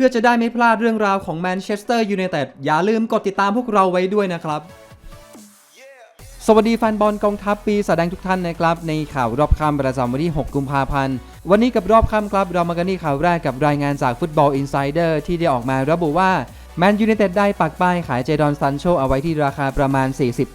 พื่อจะได้ไม่พลาดเรื่องราวของแมนเชสเตอร์ยูไนเต็ดอย่าลืมกดติดตามพวกเราไว้ด้วยนะครับ สวัสดีแฟนบอลกองทัพปีแสดงทุกท่านนะครับ ในข่าวรอบค่ำประจำวันที่ 6 กุมภาพันธ์ วันนี้กับรอบค่ำครับเรามากันที่ข่าวแรกกับรายงานจากฟุตบอลอินไซเดอร์ที่ได้ออกมาระบุว่า แมนยูไนเต็ดได้ปักป้ายขายเจดอนซันโชเอาไว้ที่ราคาประมาณ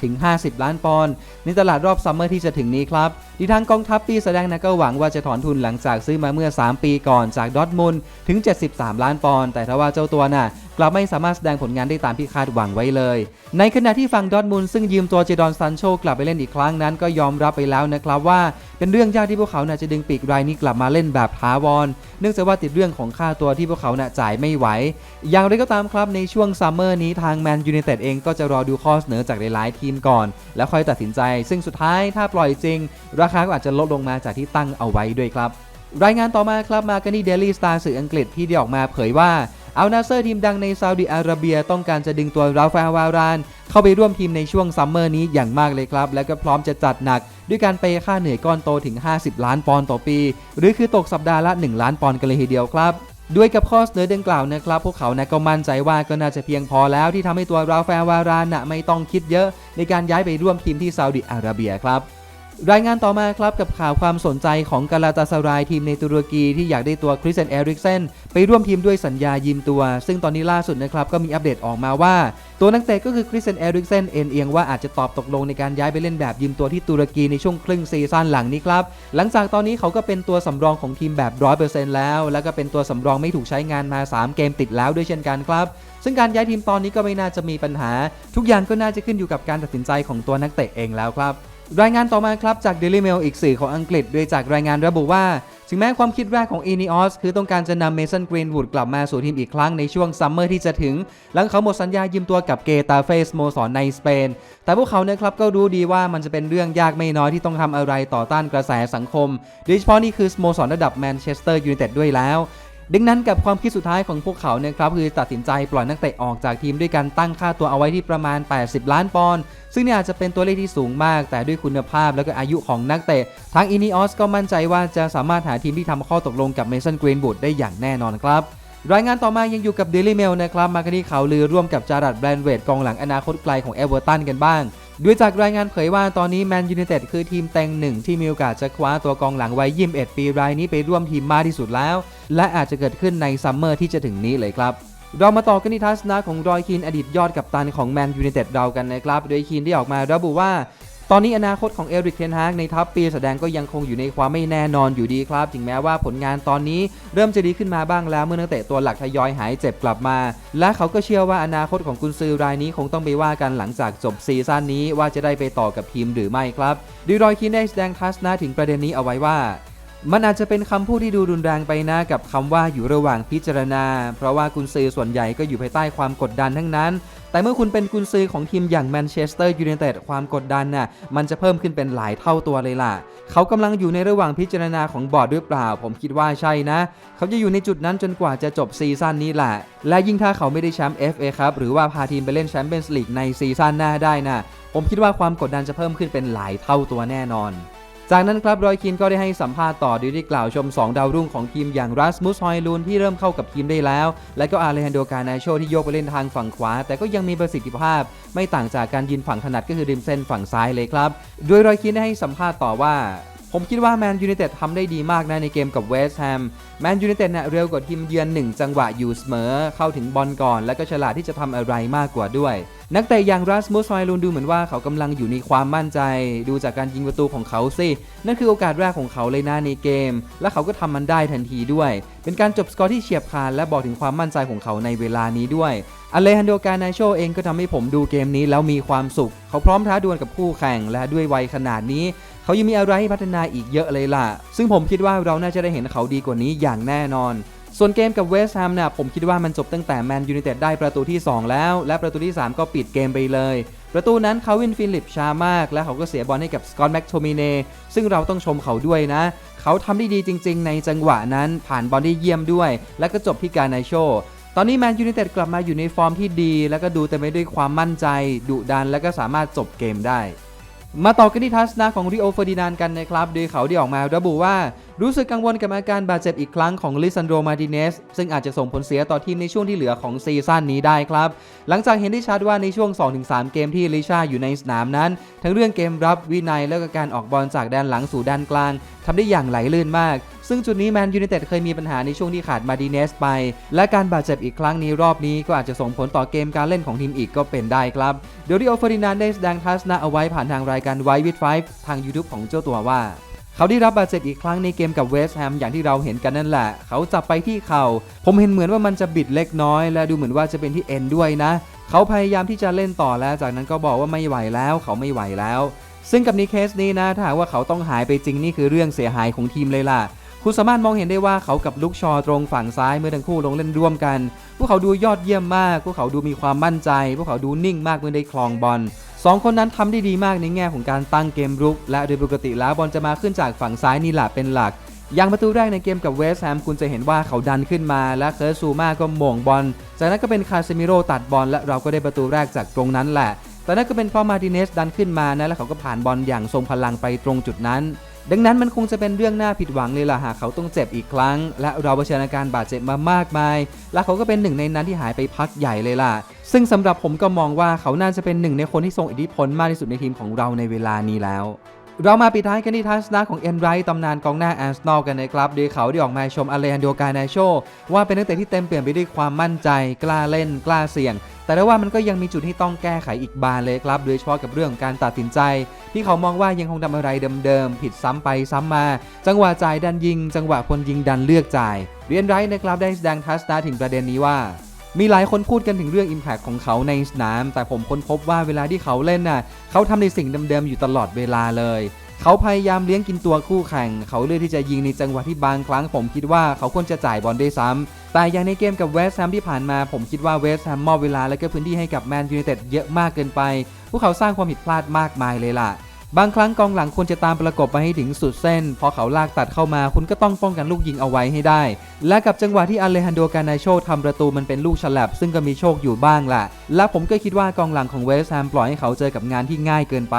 40-50 ล้านปอนด์ในตลาดรอบซัมเมอร์ที่จะถึงนี้ครับดีทางกองทัพปีแสดงนะก็หวังว่าจะถอนทุนหลังจากซื้อมาเมื่อ 3 ปีก่อนจากดอทมุนถึง 73 ล้านปอนด์แต่ทว่าเจ้าตัวน่ะ กลับไม่สามารถแสดงผลงานได้ตามที่คาดหวังไว้เลย ในขณะที่ฝั่งดอทมุนซึ่งยืมตัวเจดอนซันโชกลับไปเล่นอีกครั้งนั้นก็ยอมรับไปแล้วนะครับว่า เป็นเรื่องยากที่พวกเขาน่ะจะดึงปีกรายนี้กลับมาเล่นแบบท้าวรเนื่องจากว่าติดเรื่องของค่าตัวที่พวกเขาน่ะจ่ายไม่ไหว อย่างไรก็ตามครับในช่วงซัมเมอร์นี้ทางแมนยูไนเต็ดเองก็จะรอดูข้อเสนอจากหลายๆทีมก่อน แล้วค่อยตัดสินใจ ซึ่งสุดท้ายถ้าปล่อยจริง ราคาก็อาจจะลดลงมาจากที่ตั้งเอาไว้ด้วยครับรายงานต่อมาครับมากันที่เดลี่สตาร์สื่ออังกฤษที่ได้ออกมาเผยว่า อัลนาเซอร์ทีมดังในซาอุดิอาระเบียต้องการจะดึงตัวราฟาอาวาราน เข้าไปร่วมทีมในช่วงซัมเมอร์นี้อย่างมากเลยครับ และก็พร้อมจะจัดหนัก ด้วยการเปย์ค่าเหนื่อยก้อนโตถึง 50 ล้านปอนด์ต่อปี หรือคือตกสัปดาห์ละ 1 ล้านปอนด์กันเลยทีเดียวครับด้วยกับข้อเสนอดังกล่าวนะครับ พวกเขานะก็มั่นใจว่าก็น่าจะเพียงพอแล้วที่ทำให้ตัวราฟาอาวารานนะไม่ต้องคิดเยอะ ในการย้ายไปร่วมทีมที่ซาอุดิอาระเบียครับ รายงานต่อมาครับกับข่าวความสนใจของกาลาตาสรายทีมในตุรกีที่อยากได้ตัวคริสเซนเอริกเซนไปร่วมทีมด้วยสัญญายืมตัว ซึ่งตอนนี้ล่าสุดนะครับก็มีอัปเดตออกมาว่า ตัวนักเตะก็คือคริสเซนเอริกเซนเอ็นเอียงว่าอาจจะตอบตกลงในการย้ายไปเล่นแบบยืมตัวที่ตุรกีในช่วงครึ่งซีซั่นหลังนี้ครับ หลังจากตอนนี้เขาก็เป็นตัวสำรองของทีมแบบ 100%แล้ว แล้วก็เป็นตัวสำรองไม่ถูกใช้งานมา 3 เกมติดแล้วด้วยเช่นกันครับซึ่งการย้ายทีมตอนนี้ก็ไม่น่าจะมีปัญหา ทุกอย่างก็น่าจะขึ้นอยู่กับการตัดสินใจของตัวนักเตะเองแล้วครับ รายงานต่อมาครับจาก Daily Mail อีกสื่อของอังกฤษโดยจากรายงานระบุว่า ถึงแม้ความคิดแรกของ e n e o s คือต้องการจะนำเมสันกรีนวูดกลับมาสู่ทีมอีกครั้งในช่วงซัมเมอร์ที่จะถึง หลังเขาหมดสัญญายืมตัวกับเกตาเฟสโมสรในสเปน แต่พวกเขาเนี่ยครับก็รู้ดีว่ามันจะเป็นเรื่องยากไม่น้อยที่ต้องทำอะไรต่อต้านกระแสสังคมโดยเฉพาะนี่คือสโมสรระดับแมนเชสเตอร์ยูไนเต็ดด้วยแล้ว ดังนั้นกับความคิดสุดท้ายของพวกเขาเนี่ยครับคือตัดสินใจปล่อยนักเตะออกจากทีมด้วยการตั้งค่าตัวเอาไว้ที่ประมาณ 80 ล้านปอนด์ซึ่งเนี่ยอาจจะเป็นตัวเลขที่สูงมาก แต่ด้วยคุณภาพและก็อายุของนักเตะทางอินิออสก็มั่นใจว่าจะสามารถหาทีมที่ทำข้อตกลงกับเมสันกรีนบูดได้อย่างแน่นอนครับรายงานต่อมายังอยู่กับ Daily Mail นะครับ มากันที่ข่าวลือร่วมกับจารัดแบรนเวดกองหลังอนาคตไกลของเอเวอร์ตันกันบ้าง ด้วยจากรายงานเผยว่าตอนนี้แมนยูไนเต็ดคือทีมเต็งหนึ่งที่มีโอกาสจะคว้าตัวกองหลังวัย21 ปีรายนี้ไปร่วมทีมมากที่สุดแล้ว และอาจจะเกิดขึ้นในซัมเมอร์ที่จะถึงนี้เลยครับ เรามาต่อกันที่ทัศนะของรอยคินอดีตยอดกัปตันของแมนยูไนเต็ดเรากันนะครับ โดยคินได้ออกมาระบุว่า ตอนนี้อนาคตของเอริกเทนฮากในทัพปีแสดงก็ยังคงอยู่ในความไม่แน่นอนอยู่ดีครับ ถึงแม้ว่าผลงานตอนนี้เริ่มจะดีขึ้นมาบ้างแล้วเมื่อนักเตะตัวหลักทยอยหายเจ็บกลับมา และเขาก็เชื่อว่าอนาคตของกุนซือรายนี้คงต้องไปว่ากันหลังจากจบซีซั่นนี้ว่าจะได้ไปต่อกับทีมหรือไม่ครับดีรอยคินได้แสดงทัศนะถึงประเด็นนี้เอาไว้ว่ามันอาจจะเป็นคำพูดที่ดูรุนแรงไปนะกับคำว่าอยู่ระหว่างพิจารณา เพราะว่ากุนซือส่วนใหญ่ก็อยู่ภายใต้ความกดดันทั้งนั้น แต่เมื่อคุณเป็นกุนซือของทีมอย่างแมนเชสเตอร์ยูไนเต็ดความกดดันน่ะมันจะเพิ่มขึ้นเป็นหลายเท่าตัวเลยล่ะ เขากำลังอยู่ในระหว่างพิจารณาของบอร์ดหรือเปล่า ผมคิดว่าใช่นะ เขาจะอยู่ในจุดนั้นจนกว่าจะจบซีซั่นนี้แหละ และยิ่งถ้าเขาไม่ได้แชมป์ FA ครับหรือว่าพาทีมไปเล่นแชมเปี้ยนส์ลีกในซีซั่นหน้าได้นะผมคิดว่าความกดดันจะเพิ่มขึ้นเป็นหลายเท่าตัวแน่นอน จากนั้นครับรอยคินก็ได้ให้สัมภาษณ์ต่อโดยได้กล่าวชม 2 ดาวรุ่งของทีมอย่างรัสมุสฮอยลูนที่เริ่มเข้ากับทีมได้แล้ว และก็อาเลฮันโดกานาโชที่โยกไปเล่นทางฝั่งขวา แต่ก็ยังมีประสิทธิภาพ ไม่ต่างจากการยินฝั่งถนัดก็คือริมเส้นฝั่งซ้ายเลยครับ โดยรอยคินได้ให้สัมภาษณ์ต่อว่า ผมคิดว่าแมนยู i นเต็ดทำได้ดีมากนะในเกมกับเวสต์แฮมแมนยู i นเต็ดเนี่ยเร็วกว่าทีมเยือนหนึ่งจังหวะอยู่เสมอ เข้าถึงบอลก่อน และก็ฉลาดที่จะทำอะไรมากกว่าด้วย นักเตะอย่างรัสมุสไฮลูนดูเหมือนว่าเขากำลังอยู่ในความมั่นใจ ดูจากการยิงประตูของเขาสิ นั่นคือโอกาสแรกของเขาเลยนะในเกม และเขาก็ทำมันได้ทันทีด้วย เป็นการจบสกอร์ที่เฉียบขาดและบอกถึงความมั่นใจของเขาในเวลานี้ด้วยอเลฮันโดกานาโชเองก็ทำให้ผมดูเกมนี้แล้วมีความสุข เขาพร้อมท้าดวลกับคู่แข่งและด้วยวัยขนาดนี้ เขายังมีอะไรให้พัฒนาอีกเยอะเลยล่ะ ซึ่งผมคิดว่าเราน่าจะได้เห็นเขาดีกว่านี้อย่างแน่นอน ส่วนเกมกับเวสต์แฮมเนี่ยผมคิดว่ามันจบตั้งแต่แมนยูไนเต็ดได้ประตูที่ 2 แล้ว และประตูที่ 3 ก็ปิดเกมไปเลย ประตูนั้นคาวินฟิลิปช้ามาก และเขาก็เสียบอลให้กับสกอตแม็กโทมิเนซึ่งเราต้องชมเขาด้วยนะ เขาทำได้ดีจริง ๆ ในจังหวะนั้นผ่านบอลได้เยี่ยมด้วย และก็จบที่การนโชตอนนี้แมนยูไนเต็ดกลับมาอยู่ในฟอร์มที่ดี แล้วก็ดูเต็มไปด้วยความมั่นใจดุดันและก็สามารถจบเกมได้ มาต่อกันที่ทัศนะของริโอเฟอร์ดินานกันนะครับโดยเขาได้ออกมาระบุว่ารู้สึกกังวลกับอาการบาดเจ็บอีกครั้งของลิซันโดมาติเนสซึ่งอาจจะส่งผลเสียต่อทีมในช่วงที่เหลือของซีซั่นนี้ได้ครับ หลังจากเห็นได้ชัดว่าในช่วง 2-3 เกมที่ลิชาอยู่ในสนามนั้น ทั้งเรื่องเกมรับวินัยและก็การออกบอลจากแดนหลังสู่ด้านกลางทำได้อย่างไหลลื่นมาก ซึ่งจุดนี้แมนยูไนเต็ดเคยมีปัญหาในช่วงที่ขาดมาดิเนสไป และการบาดเจ็บอีกครั้งนี้รอบนี้ก็อาจจะส่งผลต่อเกมการเล่นของทีมอีกก็เป็นได้ครับเดี๋ยวดิโอฟอร์ดินานได้แสดงทัศนะเอาไว้ผ่านทางรายการไววิดไฟทาง YouTube ของเจ้าตัวว่า เขาได้รับบาดเจ็บอีกครั้งในเกมกับเวสต์แฮมอย่างที่เราเห็นกันนั่นแหละ เขาจับไปที่เข่า ผมเห็นเหมือนว่ามันจะบิดเล็กน้อย และดูเหมือนว่าจะเป็นที่เอ็นด้วยนะ เขาพยายามที่จะเล่นต่อแล้ว จากนั้นก็บอกว่าไม่ไหวแล้ว เขาไม่ไหวแล้ว ซึ่งกับนี้เคสนี้นะถ้าหากว่าเขาต้องหายไปจริงนี่คือเรื่องเสียหายของทีมเลยล่ะคุณสามารถมองเห็นได้ว่าเขากับลุกชอตรงฝั่งซ้ายเมื่อทั้งคู่ลงเล่นร่วมกัน พวกเขาดูยอดเยี่ยมมาก พวกเขาดูมีความมั่นใจ พวกเขาดูนิ่งมากเมื่อได้คลองบอล สองคนนั้นทำได้ดีมากในแง่ของการตั้งเกมรุก และโดยปกติแล้วบอลจะมาขึ้นจากฝั่งซ้ายนี่แหละเป็นหลัก อย่างประตูแรกในเกมกับเวสต์แฮมคุณจะเห็นว่าเขาดันขึ้นมา และเคิร์ซูมาก็หม่งบอล จากนั้นก็เป็นคาเซมิโร่ตัดบอลและเราก็ได้ประตูแรกจากตรงนั้นแหละแต่นั่นก็เป็นเพราะมาดิเนสดันขึ้นมานะและเขาก็ผ่านบอลอย่างทรงพลังไปตรงจุดนั้น ดังนั้นมันคงจะเป็นเรื่องน่าผิดหวังเลยล่ะหากเขาต้องเจ็บอีกครั้ง และเราเผชิญอาการบาดเจ็บมามากมาย และเขาก็เป็นหนึ่งในนั้นที่หายไปพักใหญ่เลยล่ะ ซึ่งสำหรับผมก็มองว่าเขาน่าจะเป็นหนึ่งในคนที่ทรงอิทธิพลมากที่สุดในทีมของเราในเวลานี้แล้ว เรามาปิดท้ายกันที่ทัศนะของเอ็นไรท์ตำนานกองหน้าแอสนอลกันนะครับโดยเขาได้ออกมาชมอเลฮันโดกานาโชว่าเป็นนักเตะที่เต็มเปี่ยมไปด้วยความมั่นใจ กล้าเล่น กล้าเสี่ยง แต่ได้ว่ามันก็ยังมีจุดที่ต้องแก้ไขอีกบานเลยครับ โดยเฉพาะกับเรื่องการตัดสินใจ ที่เขามองว่ายังคงทำอะไรเดิมๆ ผิดซ้ำไปซ้ำมา จังหวะจ่ายดันยิง จังหวะคนยิงดันเลือกจ่ายเรียนไรท์นะครับได้แสดงทัศนะถึงประเด็นนี้ว่า มีหลายคนพูดกันถึงเรื่อง Impact ของเขาในสนาม แต่ผมค้นพบว่าเวลาที่เขาเล่นน่ะเขาทำในสิ่งเดิมๆอยู่ตลอดเวลาเลย เขาพยายามเลี้ยงกินตัวคู่แข่ง เขาเลือกที่จะยิงในจังหวะที่บางครั้งผมคิดว่าเขาควรจะจ่ายบอลได้ซ้ำแต่อย่างในเกมกับเวสต์แฮมที่ผ่านมา ผมคิดว่าเวสต์แฮมมอบเวลาและก็พื้นที่ให้กับแมนยูไนเต็ดเยอะมากเกินไป พวกเขาสร้างความผิดพลาดมากมายเลยล่ะ บางครั้งกองหลังควรจะตามประกบไปให้ถึงสุดเส้น พอเขาลากตัดเข้ามาคุณก็ต้องป้องกันลูกยิงเอาไว้ให้ได้ และกับจังหวะที่อเลฮันโดกานาโชทำประตูมันเป็นลูกฉลับ ซึ่งก็มีโชคอยู่บ้างแหละและผมก็คิดว่ากองหลังของเวสต์แฮมปล่อยให้เขาเจอกับงานที่ง่ายเกินไป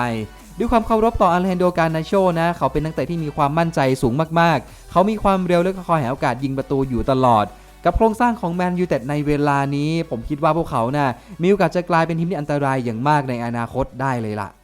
ด้วยความเคารพต่ออเลฮันโดการนาโชนะ เขาเป็นนักเตะที่มีความมั่นใจสูงมากๆ เขามีความเร็วและก็คอยหาโอกาสยิงประตูอยู่ตลอด กับโครงสร้างของแมนยูเต็ดในเวลานี้ ผมคิดว่าพวกเขานะ่ะมีโอกาสจะกลายเป็นทีมที่อันตรายอย่างมากในอนาคตได้เลยล่ะ